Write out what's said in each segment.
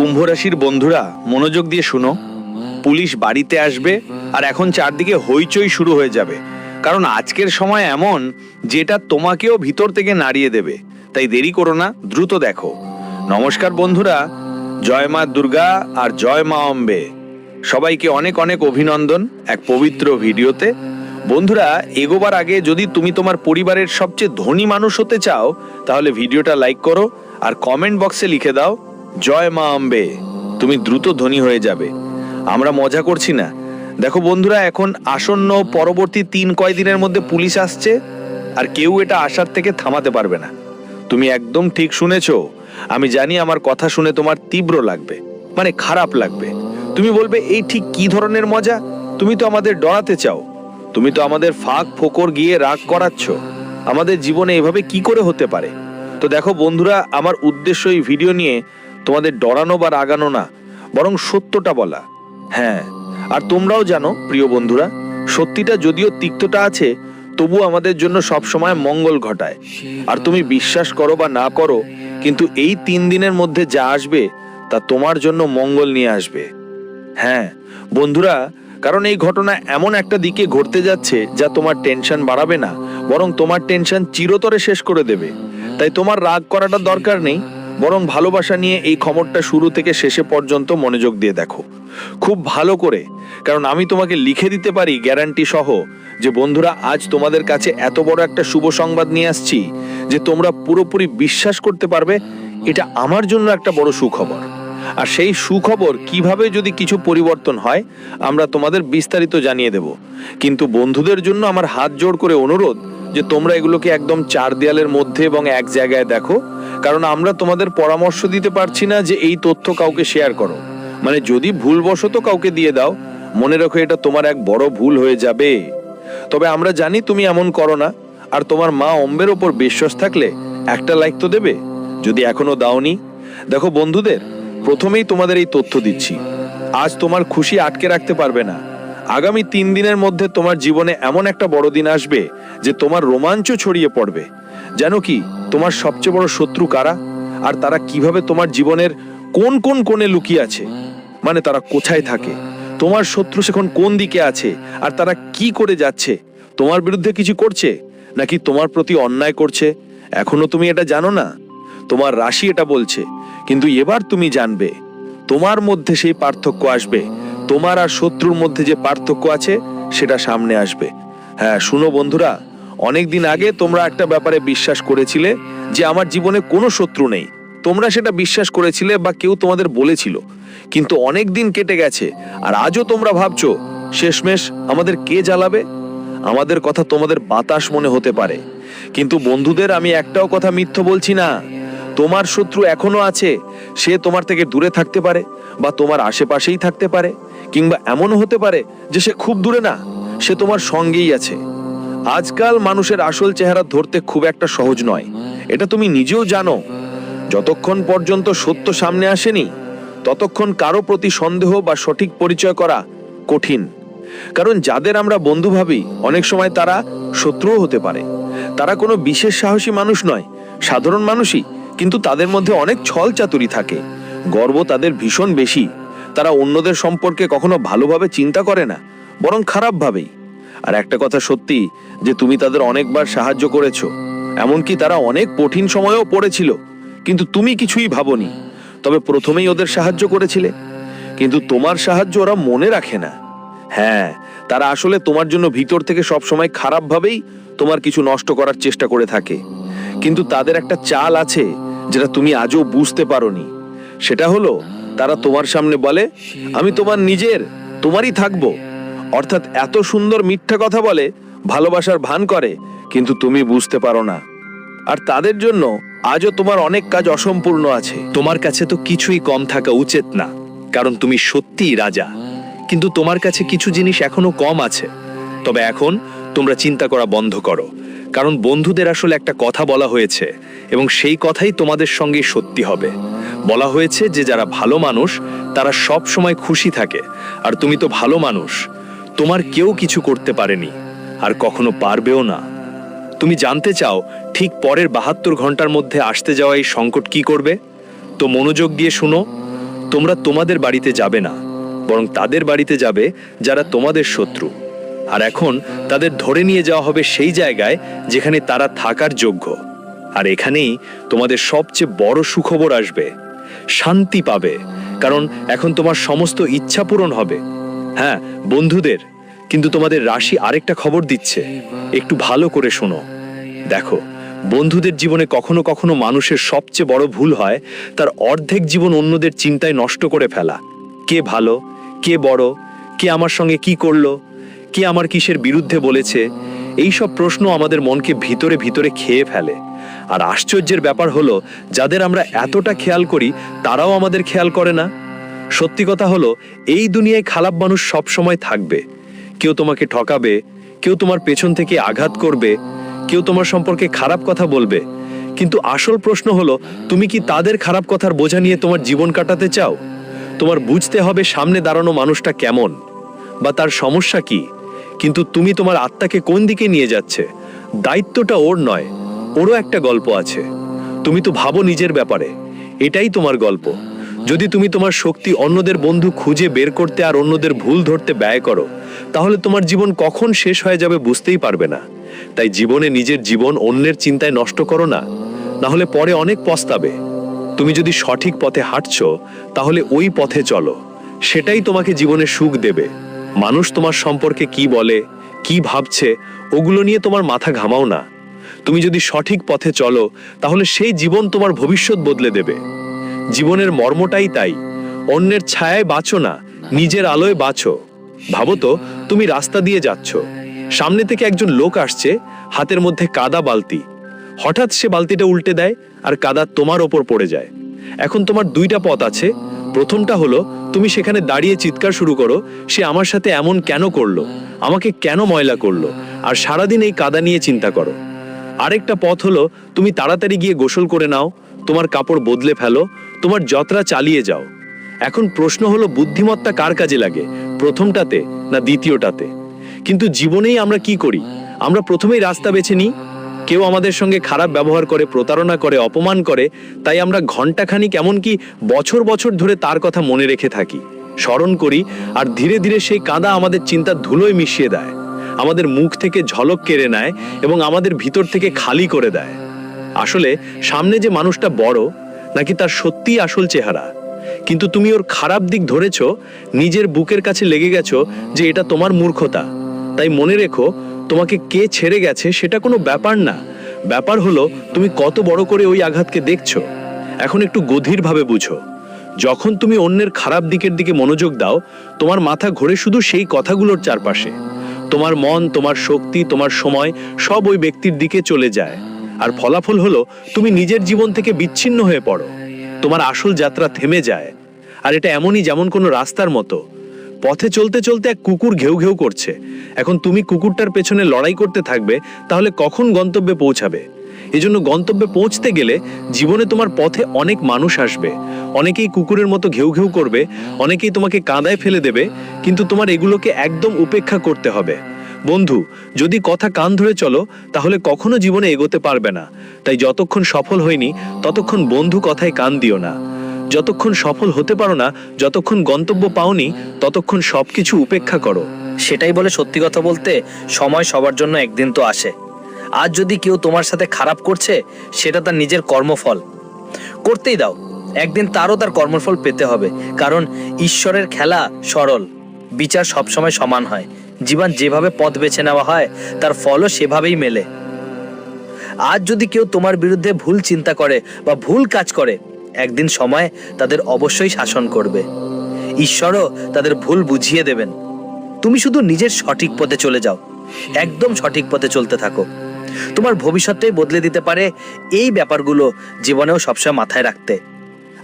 কুম্ভ রাশির বন্ধুরা, মনোযোগ দিয়ে শুনো। পুলিশ বাড়িতে আসবে আর এখন চারদিকে হইচই শুরু হয়ে যাবে। কারণ আজকের সময় এমন যেটা তোমাকেও ভিতর থেকে নাড়িয়ে দেবে। তাই দেরি করো না, দ্রুত দেখো। নমস্কার বন্ধুরা, জয় মা দুর্গা আর জয় মা অম্বে। সবাইকে অনেক অনেক অভিনন্দন এক পবিত্র ভিডিওতে। বন্ধুরা, এগোবার আগে যদি তুমি তোমার পরিবারের সবচেয়ে ধনী মানুষ হতে চাও, তাহলে ভিডিওটা লাইক করো আর কমেন্ট বক্সে লিখে দাও জয় মা আম্বে, তুমি দ্রুত ধনী হয়ে যাবে। আমরা মজা করছি না। দেখো বন্ধুরা, এখন আসন্ন পরবর্তী তিন কয় দিনের মধ্যে পুলিশ আসছে, আর কেউ এটা আসার থেকে থামাতে পারবে না। তুমি একদম ঠিক শুনেছো। আমি জানি আমার কথা শুনে তোমার তীব্র লাগবে মানে খারাপ লাগবে। তুমি বলবে, এই ঠিক কি ধরনের মজা? তুমি তো আমাদের ডরাতে চাও। তুমি তো আমাদের ফাঁক ফোকর গিয়ে রাগ করাচ্ছ। আমাদের জীবনে এভাবে কি করে হতে পারে? তো দেখো বন্ধুরা, আমার উদ্দেশ্য এই ভিডিও নিয়ে তোমাদের ডরানো বা রাগানো না, বরং সত্যটা বলা। হ্যাঁ আর তোমরাও জানো, প্রিয় বন্ধুরা, সত্যিটা যদিও তিক্তটা আছে তবু আমাদের জন্য সবসময় মঙ্গল ঘটায়। আর তুমি বিশ্বাস করো বা না করো, কিন্তু এই তিন দিনের মধ্যে যা আসবে, তা তোমার জন্য মঙ্গল নিয়ে আসবে। হ্যাঁ বন্ধুরা, কারণ এই ঘটনা এমন একটা দিকে ঘটতে যাচ্ছে, যা তোমার টেনশন বাড়াবে না, বরং তোমার টেনশন চিরতরে শেষ করে দেবে। তাই তোমার রাগ করাটা দরকার নেই। বরং ভালোবাসা নিয়ে এই খবরটা শুরু থেকে শেষে পর্যন্ত মনোযোগ দিয়ে দেখো। খুব ভালো করে, কারণ আমি তোমাকে লিখে দিতে পারি গ্যারান্টি সহ যে বন্ধুরা, আজ তোমাদের কাছে এত বড় একটা শুভ সংবাদ নিয়ে আসছি যে তোমরা পুরোপুরি বিশ্বাস করতে পারবে, এটা আমার জন্য একটা বড় সুখবর। আর সেই সুখবর কীভাবে যদি কিছু পরিবর্তন হয়, আমরা তোমাদের বিস্তারিত জানিয়ে দেব। কিন্তু বন্ধুদের জন্য আমার হাত জোড় করে অনুরোধ যে তোমরা এগুলোকে একদম চার দেয়ালের মধ্যে এবং এক জায়গায় দেখো কারণ আমরা তোমাদের পরামর্শ দিতে পারছি না যে এই তথ্য কাউকে শেয়ার করো। মানে যদি ভুলবশত কাউকে দিয়ে দাও, মনে রাখো এটা তোমার এক বড় ভুল হয়ে যাবে। তবে আমরা জানি তুমি এমন করো না, আর তোমার মা অম্বের ওপর বিশ্বাস থাকলে একটা লাইক তো দেবে। যদি এখনও দাওনি, দেখো বন্ধুদের, প্রথমেই তোমাদের এই তথ্য দিচ্ছি। আজ তোমার খুশি আটকে রাখতে পারবে না। আগামী তিন দিনের মধ্যে তোমার জীবনে এমন একটা বড় দিন আসবে যে তোমার রোমাঞ্চ ছড়িয়ে পড়বে। যেন কি, তোমার সবচেয়ে বড় শত্রু কারা? আর তারা কীভাবে তোমার জীবনের কোন কোন কোণে লুকিয়ে আছে? মানে তারা কোথায় থাকে? তোমার শত্রু সেখন কোন দিকে আছে? আর তারা কি করে যাচ্ছে? তোমার বিরুদ্ধে কিছু করছে? নাকি তোমার প্রতি অন্যায় করছে? এখনও তুমি এটা জানো না? তোমার রাশি এটা বলছে। কিন্তু এবার তুমি জানবে। তোমার মধ্যে সেই পার্থক্য আসবে। তোমার আর শত্রুর মধ্যে যে পার্থক্য আছে, সেটা সামনে আসবে। হ্যাঁ শুনো বন্ধুরা অনেক দিন আগে তোমরা একটা ব্যাপারে বিশ্বাস করেছিলে যে আমার জীবনে কোনো শত্রু নেই। তোমরা সেটা বিশ্বাস করেছিলে বা কেউ তোমাদের বলেছিল। কিন্তু অনেক দিন কেটে গেছে, আর আজও তোমরা ভাবছ, শেষমেশ আমাদের কে জ্বালাবে? আমাদের কথা তোমাদের বাতাস মনে হতে পারে। কিন্তু বন্ধুদের, আমি একটাও কথা মিথ্য বলছি না। তোমার শত্রু এখনও আছে, সে তোমার থেকে দূরে থাকতে পারে বা তোমার আশেপাশেই থাকতে পারে, কিংবা এমনও হতে পারে যে সে খুব দূরে না, সে তোমার সঙ্গেই আছে। আজকাল মানুষের আসল চেহারা ধরতে খুব একটা সহজ নয়। এটা তুমি নিজেও জানো। যতক্ষণ পর্যন্ত সত্য সামনে আসেনি, ততক্ষণ কারও প্রতি সন্দেহ বা সঠিক পরিচয় করা কঠিন। কারণ যাদের আমরা বন্ধু ভাবি, অনেক সময় তারা শত্রুও হতে পারে। তারা কোনো বিশেষ সাহসী মানুষ নয়, সাধারণ মানুষই। কিন্তু তাদের মধ্যে অনেক ছল চাতুরি থাকে। গর্ব তাদের ভীষণ বেশি। তারা অন্যদের সম্পর্কে কখনো ভালোভাবে চিন্তা করে না, বরং খারাপভাবেই। আর একটা কথা সত্যি, যে তুমি তাদের অনেকবার সাহায্য করেছ। এমনকি তারা অনেক কঠিন সময়েও পড়েছিল। কিন্তু তুমি কিছুই ভাবনি, তবে প্রথমেই ওদের সাহায্য করেছিলে। কিন্তু তোমার সাহায্য ওরা মনে রাখে না। হ্যাঁ তারা আসলে তোমার জন্য ভিতর থেকে সবসময় খারাপভাবেই তোমার কিছু নষ্ট করার চেষ্টা করে থাকে। কিন্তু তাদের একটা চাল আছে যেটা তুমি আজও বুঝতে পারোনি। সেটা হলো, তারা তোমার সামনে বলে, আমি তোমার নিজের, তোমারই থাকব। অর্থাৎ এত সুন্দর মিথ্যা কথা বলে, ভালোবাসার ভান করে, কিন্তু তুমি বুঝতে পারো না। আর তাদের জন্য আজও তোমার অনেক কাজ অসম্পূর্ণ আছে। তোমার কাছে তো কিছুই কম থাকা উচিত না, কারণ তুমি সত্যিই রাজা। কিন্তু তোমার কাছে কিছু জিনিস এখনও কম আছে। তবে এখন তোমরা চিন্তা করা বন্ধ করো। কারণ বন্ধুদের আসলে একটা কথা বলা হয়েছে, এবং সেই কথাই তোমাদের সঙ্গে সত্যি হবে। বলা হয়েছে যে যারা ভালো মানুষ, তারা সব সময় খুশি থাকে, আর তুমি তো ভালো মানুষ। তোমার কেউ কিছু করতে পারেনি, আর কখনো পারবেও না। তুমি জানতে চাও, ঠিক পরের বাহাত্তর ঘণ্টার মধ্যে আসতে যাওয়া এই সংকট কি করবে? তো মনোযোগ দিয়ে শুনো, তোমরা তোমাদের বাড়িতে যাবে না, বরং তাদের বাড়িতে যাবে যারা তোমাদের শত্রু। আর এখন তাদের ধরে নিয়ে যাওয়া হবে সেই জায়গায় যেখানে তারা থাকার যোগ্য। আর এখানেই তোমাদের সবচেয়ে বড় সুখবর আসবে। শান্তি পাবে। কারণ এখন তোমার সমস্ত ইচ্ছা পূরণ হবে। হ্যাঁ বন্ধুদের, কিন্তু তোমাদের রাশি আরেকটা খবর দিচ্ছে। একটু ভালো করে শোনো। দেখো, বন্ধুদের জীবনে কখনো কখনো মানুষের সবচেয়ে বড় ভুল হয় তার অর্ধেক জীবন অন্যদের চিন্তায় নষ্ট করে ফেলা। কে ভালো, কে বড়, কে আমার সঙ্গে কি করল কে আমার কিসের বিরুদ্ধে বলেছে? এই সব প্রশ্ন আমাদের মনকে ভিতরে ভিতরে খেয়ে ফেলে। আর আশ্চর্যের ব্যাপার হলো, যাদের আমরা এতটা খেয়াল করি, তারাও আমাদের খেয়াল করে না। সত্যি কথা হলো, এই দুনিয়ায় খারাপ মানুষ সব সময় থাকবে। কেউ তোমাকে ঠকাবে, কেউ তোমার পেছন থেকে আঘাত করবে, কেউ তোমার সম্পর্কে খারাপ কথা বলবে। কিন্তু আসল প্রশ্ন হলো, তুমি কি তাদের খারাপ কথার বোঝা নিয়ে তোমার জীবন কাটাতে চাও? তোমার বুঝতে হবে সামনে দাঁড়ানো মানুষটা কেমন, বা তার সমস্যা কি। কিন্তু তুমি তোমার আত্মাকে কোন দিকে নিয়ে যাচ্ছে? দায়িত্বটা ওর নয়, ওরও একটা গল্প আছে। তুমি তো ভাবো নিজের ব্যাপারে, এটাই তোমার গল্প। যদি তুমি তোমার শক্তি অন্যদের বন্ধু খুঁজে বের করতে আর অন্যদের ভুল ধরতে ব্যয় করো, তাহলে তোমার জীবন কখন শেষ হয়ে যাবে বুঝতেই পারবে না। তাই জীবনে নিজের জীবন অন্যের চিন্তায় নষ্ট করো না না হলে পরে অনেক পস্তাবে। তুমি যদি সঠিক পথে হাঁটছ, তাহলে ওই পথে চলো, সেটাই তোমাকে জীবনে সুখ দেবে। মানুষ তোমার সম্পর্কে কি বলে, কি ভাবছে, ওগুলো নিয়ে তোমার মাথা ঘামাও না। তুমি যদি সঠিক পথে চলো, তাহলে সেই জীবন তোমার ভবিষ্যৎ বদলে দেবে। জীবনের মর্মটাই তাই। অন্যের ছায়ায় বাঁচো না, নিজের আলোয় বাঁচো। ভাবো তো, তুমি রাস্তা দিয়ে যাচ্ছ। সামনে থেকে একজন লোক আসছে, হাতের মধ্যে কাদা বালতি। হঠাৎ সে বালতিটা উল্টে দেয়, আর কাদা তোমার ওপর পড়ে যায়। এখন তোমার দুইটা পথ আছে প্রথমটা হলো, তুমি সেখানে দাঁড়িয়ে চিৎকার শুরু করো, সে আমার সাথে এমন কেন করল? আমাকে কেন ময়লা করল? আর সারাদিন এই কাদা নিয়ে চিন্তা করো। আরেকটা পথ হলো, তুমি তাড়াতাড়ি গিয়ে গোসল করে নাও, তোমার কাপড় বদলে ফেলো, তোমার যাত্রা চালিয়ে যাও। এখন প্রশ্ন হলো, বুদ্ধিমত্তা কার কাজে লাগে? প্রথমটাতে না দ্বিতীয়টাতে? কিন্তু জীবনেই আমরা কি করি? আমরা প্রথমেই রাস্তা বেছে নিই কেউ আমাদের সঙ্গে খারাপ ব্যবহার করে, প্রতারণা করে, অপমান করে, তাই আমরা ঘন্টাখানিক এমনকি বছর বছর ধরে তার কথা মনে রেখে থাকি। স্মরণ করি আর ধীরে ধীরে সেই কাদা আমাদের চিন্তার ধুলোয় মিশিয়ে দেয়। আমাদের মুখ থেকে ঝলক কেড়ে নেয় এবং আমাদের ভিতর থেকে খালি করে দেয়। আসলে সামনে যে মানুষটা বড়, নাকি তার সত্যিই আসল চেহারা? কিন্তু তুমি ওর খারাপ দিক ধরেছ, নিজের বুকের কাছে লেগে গেছো যে এটা তোমার মূর্খতা। তাই মনে রেখো তোমাকে কে ছেড়ে গেছে সেটা কোনো ব্যাপার না। ব্যাপার হলো, তুমি কত বড় করে ওই আঘাতকে দেখছ। এখন একটু গভীরভাবে বুঝো। যখন তুমি অন্যের খারাপ দিকের দিকে মনোযোগ দাও, তোমার মাথা ঘোরে শুধু সেই কথাগুলোর চারপাশে। তোমার মন, তোমার শক্তি, তোমার সময়, সব ওই ব্যক্তির দিকে চলে যায়। আর ফলাফল হলো, তুমি নিজের জীবন থেকে বিচ্ছিন্ন হয়ে পড়ো। তোমার আসল যাত্রা থেমে যায়। আর এটা এমনই যেমন কোনো রাস্তার মতো। পথে চলতে চলতে এক কুকুর ঘেউ ঘেউ করছে। এখন তুমি কুকুরটার পেছনে লড়াই করতে থাকবে, তাহলে কখন গন্তব্যে পৌঁছাবে? এজন্য গন্তব্যে পৌঁছতে গেলে জীবনে তোমার পথে অনেক মানুষ আসবে। অনেকেই কুকুরের মতো ঘেউ ঘেউ করবে, অনেকেই তোমাকে কাঁদায় ফেলে দেবে, কিন্তু তোমার এগুলোকে একদম উপেক্ষা করতে হবে। বন্ধু, যদি কথা কান ধরে চলো, তাহলে কখনো জীবনে এগোতে পারবে না। তাই যতক্ষণ সফল হয়নি, ততক্ষণ বন্ধু কথায় কান দিও না। যতক্ষণ সফল হতে পারো না, যতক্ষণ গন্তব্য পাওনি, ততক্ষণ সবকিছু উপেক্ষা করো। সেটাই বলে সত্যি কথা বলতে, সময় সবার জন্য একদিন তো আসে। আজ যদি কেউ তোমার সাথে খারাপ করছে, সেটা তার নিজের কর্মফল। করতেই দাও, একদিন তারও তার কর্মফল পেতে হবে, কারণ ঈশ্বরের খেলা সরল। বিচার সবসময় সমান হয়। জীবন যেভাবে পথ বেছে নেওয়া হয়, তার ফলও সেভাবেই মেলে। আজ যদি কেউ তোমার বিরুদ্ধে ভুল চিন্তা করে বা ভুল কাজ করে একদিন সময় তাদের অবশ্যই শাসন করবে। ঈশ্বরও তাদের ভুল বুঝিয়ে দেবেন। তুমি শুধু নিজের সঠিক পথে চলে যাও। একদম সঠিক পথে চলতে থাকো। তোমার ভবিষ্যৎটাই বদলে দিতে পারে এই ব্যাপারগুলো জীবনেও সবসময় মাথায় রাখতে।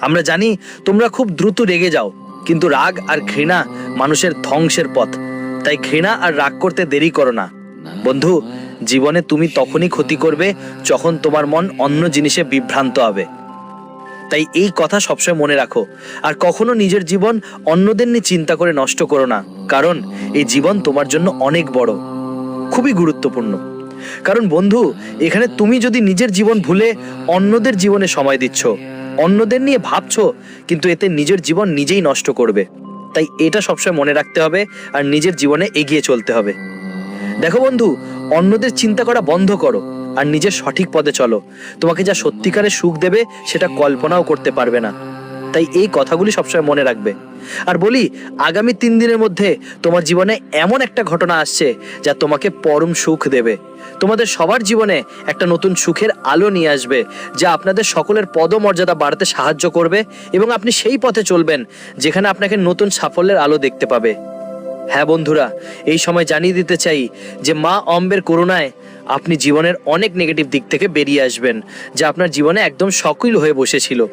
আমরা জানি তোমরা খুব দ্রুত রেগে যাও, কিন্তু রাগ আর ঘৃণা মানুষের ধ্বংসের পথ। তাই ঘৃণা আর রাগ করতে দেরি করো না। বন্ধু, জীবনে তুমি তখনই ক্ষতি করবে যখন তোমার মন অন্য জিনিসে বিভ্রান্ত হবে। তাই এই কথা সবসময় মনে রাখো। আর কখনো নিজের জীবন অন্যদের নিয়ে চিন্তা করে নষ্ট করো না। কারণ এই জীবন তোমার জন্য অনেক বড়। খুবই গুরুত্বপূর্ণ। কারণ বন্ধু, এখানে তুমি যদি নিজের জীবন ভুলে অন্যদের জীবনে সময় দিচ্ছ, অন্যদের নিয়ে ভাবছ, কিন্তু এতে নিজের জীবন নিজেই নষ্ট করবে। তাই এটা সবসময় মনে রাখতে হবে আর নিজের জীবনে এগিয়ে চলতে হবে। দেখো বন্ধু, অন্যদের চিন্তা করা বন্ধ করো। আর নিজের সঠিক পথে চলো। তোমাকে যা সত্যিকারের সুখ দেবে, সেটা কল্পনাও করতে পারবে না। তাই এই কথাগুলি সবসময় মনে রাখবে। আর বলি, আগামী তিন দিনের মধ্যে তোমার জীবনে এমন একটা ঘটনা আসছে, যা তোমাকে পরম সুখ দেবে। তোমাদের সবার জীবনে একটা নতুন সুখের আলো নিয়ে আসবে, যা আপনাদের সকলের পদমর্যাদা বাড়াতে সাহায্য করবে এবং আপনি সেই পথে চলবেন, যেখানে আপনাকে নতুন সাফল্যের আলো দেখতে পাবে। হ্যাঁ বন্ধুরা, এই সময় জানিয়ে দিতে চাই যে মা অম্বের করুণায় আপনি জীবনের অনেক নেগেটিভ দিক থেকে বেরিয়ে আসবেন, যা আপনার জীবনে একদম সকিল হয়ে বসেছিল।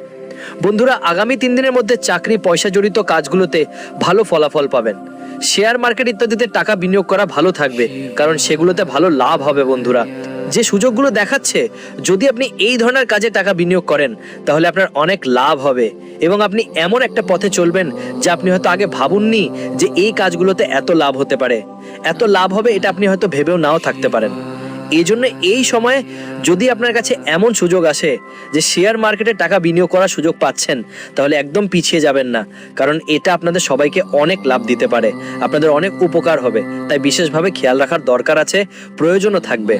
বন্ধুরা, আগামী তিন দিনের মধ্যে চাকরি, পয়সা জড়িত কাজগুলোতে ভালো ফলাফল পাবেন। শেয়ার মার্কেট ইত্যাদিতে টাকা বিনিয়োগ করা ভালো থাকবে, কারণ সেগুলোতে ভালো লাভ হবে বন্ধুরা। যে সুযোগগুলো দেখাচ্ছে, যদি আপনি এই ধরনের কাজে টাকা বিনিয়োগ করেন, তাহলে আপনার অনেক লাভ হবে। এবং আপনি এমন একটা পথে চলবেন, যা আপনি হয়তো আগে ভাবুননি যে এই কাজগুলোতে এত লাভ হতে পারে। এত লাভ হবে, এটা আপনি হয়তো ভেবেও নাও থাকতে পারেন। এই জন্য এই সময়ে যদি আপনার কাছে এমন সুযোগ আসে যে শেয়ার মার্কেটে টাকা বিনিয়োগ করার সুযোগ পাচ্ছেন, তাহলে একদম পিছিয়ে যাবেন না। কারণ এটা আপনাদের সবাইকে অনেক লাভ দিতে পারে। আপনাদের অনেক উপকার হবে। তাই বিশেষভাবে খেয়াল রাখার দরকার আছে, প্রয়োজনও থাকবে।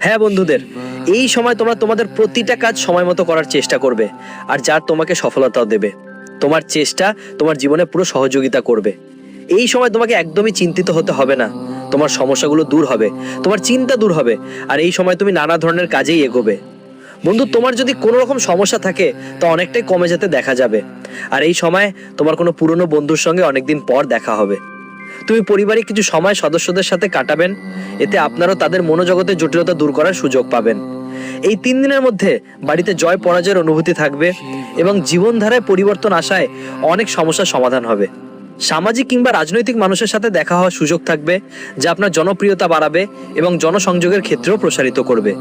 হ্যাঁ বন্ধুদের, এই সময় তোমরা তোমাদের প্রতিটা কাজ সময় মতো করার চেষ্টা করবে, আর যার তোমাকে সফলতাও দেবে। তোমার চেষ্টা তোমার জীবনে পুরো সহযোগিতা করবে। এই সময় তোমাকে একদমই চিন্তিত হতে হবে না। তোমার সমস্যাগুলো দূর হবে, তোমার চিন্তা দূর হবে, আর এই সময় তুমি নানা ধরনের কাজেই এগোবে। বন্ধু, তোমার যদি কোনো রকম সমস্যা থাকে, তা অনেকটাই কমে যেতে দেখা যাবে। আর এই সময় তোমার কোনো পুরনো বন্ধুর সঙ্গে অনেকদিন পর দেখা হবে। তুমি পরিবারে কিছু সময় সদস্যদের সাথে কাটাবেন, এতে আপনারও তাদের মনোজগতের জটিলতা দূর করার সুযোগ পাবেন। এই তিন দিনের মধ্যে বাড়িতে জয় পরাজয়ের অনুভূতি থাকবে এবং জীবনধারায় পরিবর্তন আসায় অনেক সমস্যার সমাধান হবে। সামাজিক কিংবা রাজনৈতিক মানুষের সাথে দেখা হওয়ার সুযোগ থাকবে, যা আপনার জনপ্রিয়তা বাড়াবে এবং জনসংযোগের ক্ষেত্রেও প্রসারিত করবে।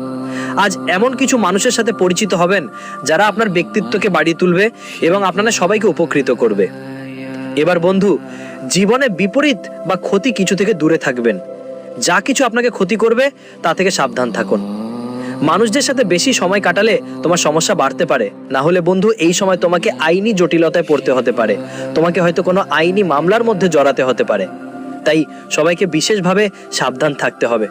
আজ এমন কিছু মানুষের সাথে পরিচিত হবেন, যারা আপনার ব্যক্তিত্বকে বাড়িয়ে তুলবে এবং আপনারা সবাইকে উপকৃত করবে। এবার বন্ধু, জীবনে বিপরীত বা ক্ষতি কিছু থেকে দূরে থাকবেন। যা কিছু আপনাকে ক্ষতি করবে, তা থেকে সাবধান থাকুন। মানুষদের সাথে বেশি সময় কাটালে তোমার সমস্যা বাড়তে পারে। না হলে বন্ধু, এই সময় তোমাকে আইনি জটিলতায় পড়তে হতে পারে। তোমাকে হয়তো কোনো আইনি মামলার মধ্যে জড়াতে হতে পারে। তাই সবাইকে বিশেষভাবে সাবধান থাকতে হবে।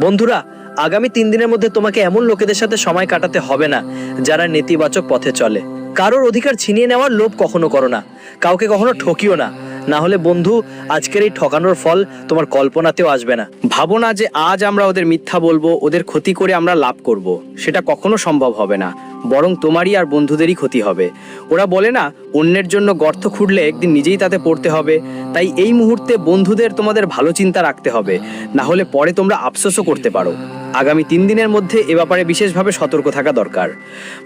বন্ধুরা, আগামী তিন দিনের মধ্যে তোমাকে এমন লোকেদের সাথে সময় কাটাতে হবে না, যারা নেতিবাচক পথে চলে। কারোর অধিকার ছিনিয়ে নেওয়ার লোভ কখনো করো না। কাউকে কখনো ঠকিও না। না হলে বন্ধু, আজকের এই ঠকানোর ফল তোমার কল্পনাতেও আসবে না ভাবো না যে আজ আমরা ওদের মিথ্যা বলব, ওদের ক্ষতি করে আমরা লাভ করব। সেটা কখনো সম্ভব হবে না বরং তোমারই আর বন্ধুদেরই ক্ষতি হবে। ওরা বলে না, অন্যের জন্য গর্ত খুঁড়লে একদিন নিজেই তাতে পড়তে হবে। তাই এই মুহূর্তে বন্ধুদের তোমাদের ভালো চিন্তা রাখতে হবে। না হলে পরে তোমরা আফসোসও করতে পারো। আগামী তিন দিনের মধ্যে এ ব্যাপারে বিশেষভাবে সতর্ক থাকা দরকার।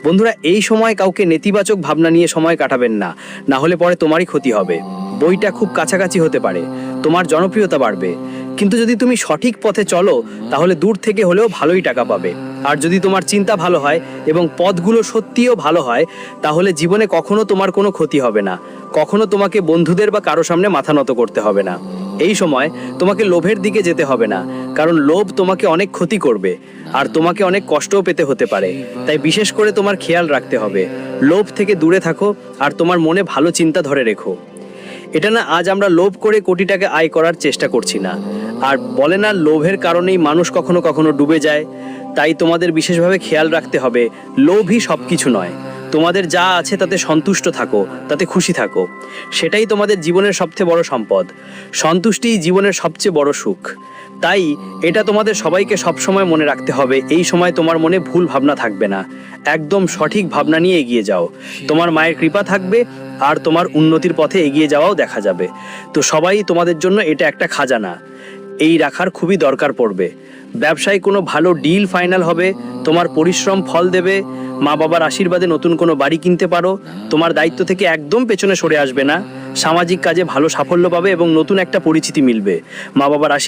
বন্ধুরা, এই সময় কাউকে নেতিবাচক ভাবনা নিয়ে সময় কাটাবেন না। না হলে পরে তোমারই ক্ষতি হবে। বইটা খুব কাছাকাছি হতে পারে। তোমার জনপ্রিয়তা বাড়বে। কিন্তু যদি তুমি সঠিক পথে চলো, তাহলে দূর থেকে হলেও ভালোই টাকা পাবে। আর যদি তোমার চিন্তা ভালো হয় এবং পথগুলো সত্যিও ভালো হয়, তাহলে জীবনে কখনো তোমার কোনো ক্ষতি হবে না। কখনো তোমাকে বন্ধুদের বা কারও সামনে মাথা নত করতে হবে না। এই সময় তোমাকে লোভের দিকে যেতে হবে না, কারণ লোভ তোমাকে অনেক ক্ষতি করবে, আর তোমাকে অনেক কষ্টও পেতে হতে পারে। তাই বিশেষ করে তোমার খেয়াল রাখতে হবে। লোভ থেকে দূরে থাকো, আর তোমার মনে ভালো চিন্তা ধরে রেখো। এটা না আজ আমরা লোভ করে কোটি টাকা আয় করার চেষ্টা করছি না। আর বলে না, লোভের কারণেই মানুষ কখনো কখনো ডুবে যায়। তাই তোমাদের বিশেষভাবে খেয়াল রাখতে হবে, লোভই সব কিছু নয়। তোমাদের যা আছে তাতে সন্তুষ্ট থাকো, তাতে খুশি থাকো। সেটাই তোমাদের জীবনের সবচেয়ে বড় সম্পদ। সন্তুষ্টিই জীবনের সবচেয়ে বড় সুখ। তাই এটা তোমাদের সবাইকে সবসময় মনে রাখতে হবে, এই সময় তোমার মনে ভুল ভাবনা থাকবে না। একদম সঠিক ভাবনা নিয়ে এগিয়ে যাও। তোমার মায়ের কৃপা থাকবে আর তোমার উন্নতির পথে এগিয়ে যাওয়াও দেখা যাবে। তো সবাই তোমাদের জন্য এটা একটা খাজানা। এই রাখার খুবই দরকার পড়বে। ব্যবসায় কোনো ভালো ডিল ফাইনাল হবে, তোমার পরিশ্রম ফল দেবে মা বাবার আশীর্বাদে নতুন কোনো বাড়ি কিনতে পারো, তোমার দায়িত্ব থেকে একদম পেছনে সরে আসবে না। সামাজিক কাজে ভালো সাফল্য পাবে এবং নতুন একটা পরিচিতি মিলবে। মা বাবার আশীর্বাদ